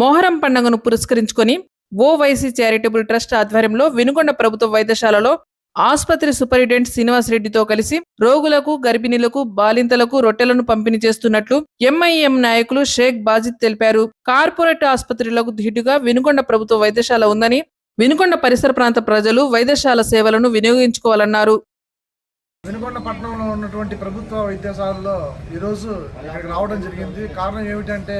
మొహరం పండుగను పురస్కరించుకొని Owaisi charitable trust ఆధ్వర్యంలో వినుకొండ ప్రభుత్వ వైద్యశాలలో ఆసుపత్రి సూపరింటెండెంట్ శ్రీనివాస్ రెడ్డితో కలిసి రోగులకు గర్భిణీలకు బాలింతలకు రొట్టెలను పంపిణీ చేస్తున్నట్లు ఎంఐఎం నాయకులు షేక్ బాజిద్ తెలిపారు. కార్పొరేట్ ఆసుపత్రులకు ధీటుగా వినుకొండ ప్రభుత్వ వైద్యశాల ఉందని వినుకొండ పరిసర ప్రాంత ప్రజలు వైద్యశాల సేవలను వినియోగించుకోవాలన్నారు. వెనుకొండ పట్టణంలో ఉన్నటువంటి ప్రభుత్వ వైద్యశాలలో ఈరోజు ఇక్కడికి రావడం జరిగింది. కారణం ఏమిటంటే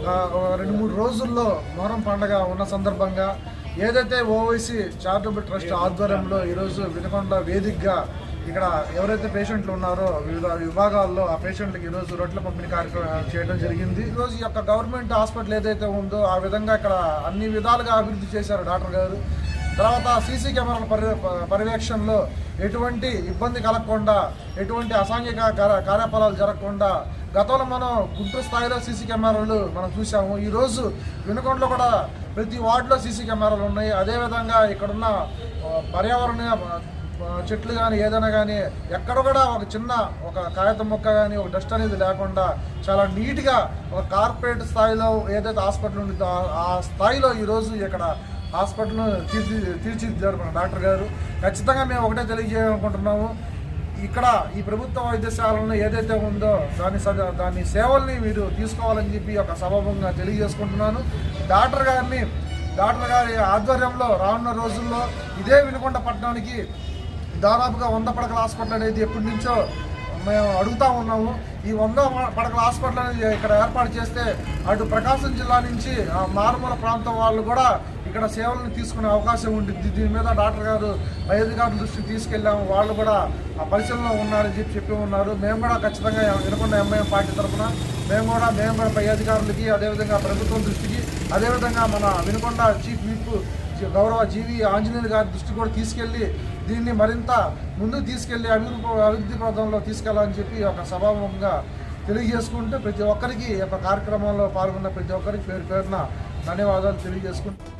రెండు మూడు రోజుల్లో మొహరం పండగ ఉన్న సందర్భంగా ఏదైతే ఓవైసీ చారిటబుల్ ట్రస్ట్ ఆధ్వర్యంలో ఈరోజు వినకొండ వేదికగా ఇక్కడ ఎవరైతే పేషెంట్లు ఉన్నారో వివిధ విభాగాల్లో ఆ పేషెంట్లకు ఈరోజు రొట్టెల పంపిణీ కార్యక్రమం చేయడం జరిగింది. ఈరోజు ఈ యొక్క గవర్నమెంట్ హాస్పిటల్ ఏదైతే ఉందో ఆ విధంగా ఇక్కడ అన్ని విధాలుగా అభివృద్ధి చేశారు డాక్టర్ గారు. తర్వాత సీసీ కెమెరాల పరి పర్యవేక్షణలో ఎటువంటి ఇబ్బంది కలగకుండా ఎటువంటి అసాంఘిక కార్య- కార్యకలాపాలు జరగకుండా గతంలో మనం గుంటూరు స్థాయిలో సీసీ కెమెరాలు మనం చూసాము ఈరోజు వెనుకొండలో కూడా ప్రతి వార్డులో సీసీ కెమెరాలు ఉన్నాయి. అదేవిధంగా ఇక్కడున్న పర్యావరణ చెట్లు కానీ ఏదైనా కానీ ఎక్కడ కూడా ఒక చిన్న ఒక కాగితం మొక్క కానీ ఒక డస్ట్ అనేది లేకుండా చాలా నీట్గా ఒక కార్పొరేట్ స్థాయిలో ఏదైతే హాస్పిటల్ ఉంటుందో ఆ- ఆ స్థాయిలో ఈరోజు ఇక్కడ హాస్పిటల్ను తీర్చి తీర్చిదిద్దారు మన డాక్టర్ గారు. ఖచ్చితంగా మేము ఒకటే తెలియజేయాలనుకుంటున్నాము. ఇక్కడ ఈ ప్రభుత్వ వైద్యశాలను ఏదైతే ఉందో దాని దాని సేవల్ని మీరు తీసుకోవాలని చెప్పి ఒక సభాముఖంగా తెలియజేసుకుంటున్నాను. డాక్టర్ గారిని డాక్టర్ గారి ఆధ్వర్యంలో రానున్న రోజుల్లో ఇదే వినుకొండ పట్టణానికి దాదాపుగా వంద పడకల హాస్పిటల్ అనేది ఎప్పటి నుంచో మేము అడుగుతా ఉన్నాము. ఈ వంద పడకల హాస్పిటల్ అనేది ఇక్కడ ఏర్పాటు చేస్తే అటు ప్రకాశం జిల్లా నుంచి మారుమూల ప్రాంతం వాళ్ళు కూడా ఇక్కడ సేవలను తీసుకునే అవకాశం ఉంటుంది దీని మీద డాక్టర్ గారు వైద్యధికారుల దృష్టికి తీసుకెళ్ళాము. వాళ్ళు కూడా ఆ పరిశీలనలో ఉన్నారని చెప్పి చెప్పి ఉన్నారు. మేము కూడా ఖచ్చితంగా వినకొండ ఎంఐఎం పార్టీ తరఫున మేము కూడా మేము కూడా పై అధికారులకి అదేవిధంగా ప్రభుత్వం దృష్టికి అదేవిధంగా మన వినుకొండ చీఫ్ విప్ గౌరవ జీవి ఆంజనేయులు గారి దృష్టి కూడా తీసుకెళ్ళి దీన్ని మరింత ముందుకు తీసుకెళ్ళి అభివృద్ధి అభివృద్ధి పథంలో తీసుకెళ్ళాలని చెప్పి ఒక సభాముఖంగా తెలియజేసుకుంటూ ప్రతి ఒక్కరికి ఈ యొక్క కార్యక్రమంలో పాల్గొన్న ప్రతి ఒక్కరికి పేరు పేరున ధన్యవాదాలు తెలియజేసుకుంటూ